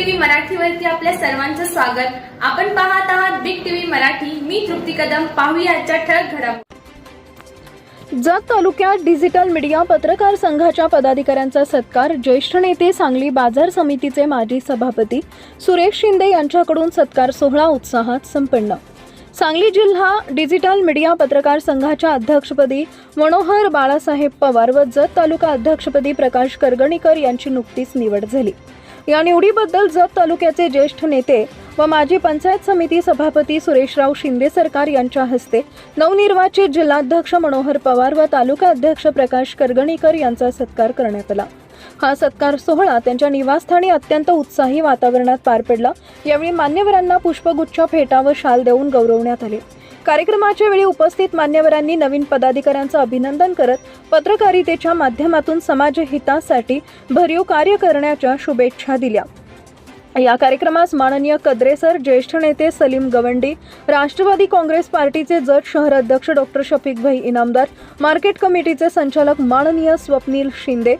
मराठीवरती आपल्या सर्वांचं स्वागत. आपण पाहत आहात बिग टीव्ही मराठी. मी तृप्ती कदम. पाहूया आजच्या ठळक घडामोडी. जत तालुक्यात डिजिटल मीडिया पत्रकार संघाच्या पदाधिकाऱ्यांचा सत्कार. ज्येष्ठ नेते सांगली बाजार समितीचे माजी सभापती सुरेश शिंदे यांच्याकडून सत्कार. सोहळा उत्साहात संपन्न. सांगली जिल्हा डिजिटल मीडिया पत्रकार संघाच्या अध्यक्षपदी मनोहर बाळासाहेब पवार व जत तालुका अध्यक्षपदी प्रकाश करगणीकर यांची नुकतीच निवड झाली. या निवडीबद्दल जत तालुक्याचे ज्येष्ठ नेते व माजी पंचायत समिती सभापती सुरेशराव शिंदे सरकार यांच्या हस्ते नवनिर्वाचित जिल्हाध्यक्ष मनोहर पवार व तालुका अध्यक्ष प्रकाश करगणीकर यांचा सत्कार करण्यात आला. हा सत्कार सोहळा त्यांच्या निवासस्थानी अत्यंत उत्साही वातावरणात पार पडला. यावेळी मान्यवरांना पुष्पगुच्छ फेटा व शाल देऊन गौरवण्यात आले. कार्यक्रमाच्या वेळी उपस्थित मान्यवरांनी नवीन पदाधिकाऱ्यांचं अभिनंदन करत पत्रकारितेच्या माध्यमातून समाजहितासाठी भरीव कार्य करण्याच्या शुभेच्छा दिल्या. या कार्यक्रमास माननीय कद्रेसर ज्येष्ठ नेते सलीम गवंडी राष्ट्रवादी काँग्रेस पार्टीचे जत शहर अध्यक्ष डॉक्टर शफीक भाई इनामदार मार्केट कमिटीचे संचालक माननीय स्वप्नील शिंदे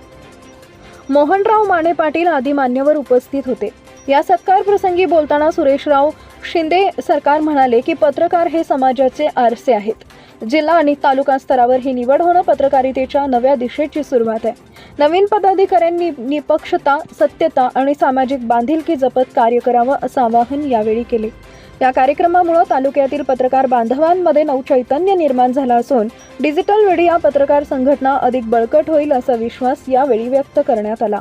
मोहनराव माने पाटील आदी मान्यवर उपस्थित होते. या सत्कार प्रसंगी बोलताना सुरेशराव शिंदे सरकार म्हणाले की पत्रकार हे समाजाचे आरसे आहेत. जिल्हा आणि तालुका स्तरावर ही निवड होणं पत्रकारितेच्या नव्या दिशेची सुरुवात आहे. नवीन पदाधिकाऱ्यांनी निपक्षता सत्यता आणि सामाजिक बांधिलकी जपत कार्य करावं असं आवाहन यावेळी केले. या कार्यक्रमामुळे तालुक्यातील पत्रकार बांधवांमध्ये नवचैतन्य निर्माण झाला असून डिजिटल मीडिया पत्रकार संघटना अधिक बळकट होईल असा विश्वास यावेळी व्यक्त करण्यात आला.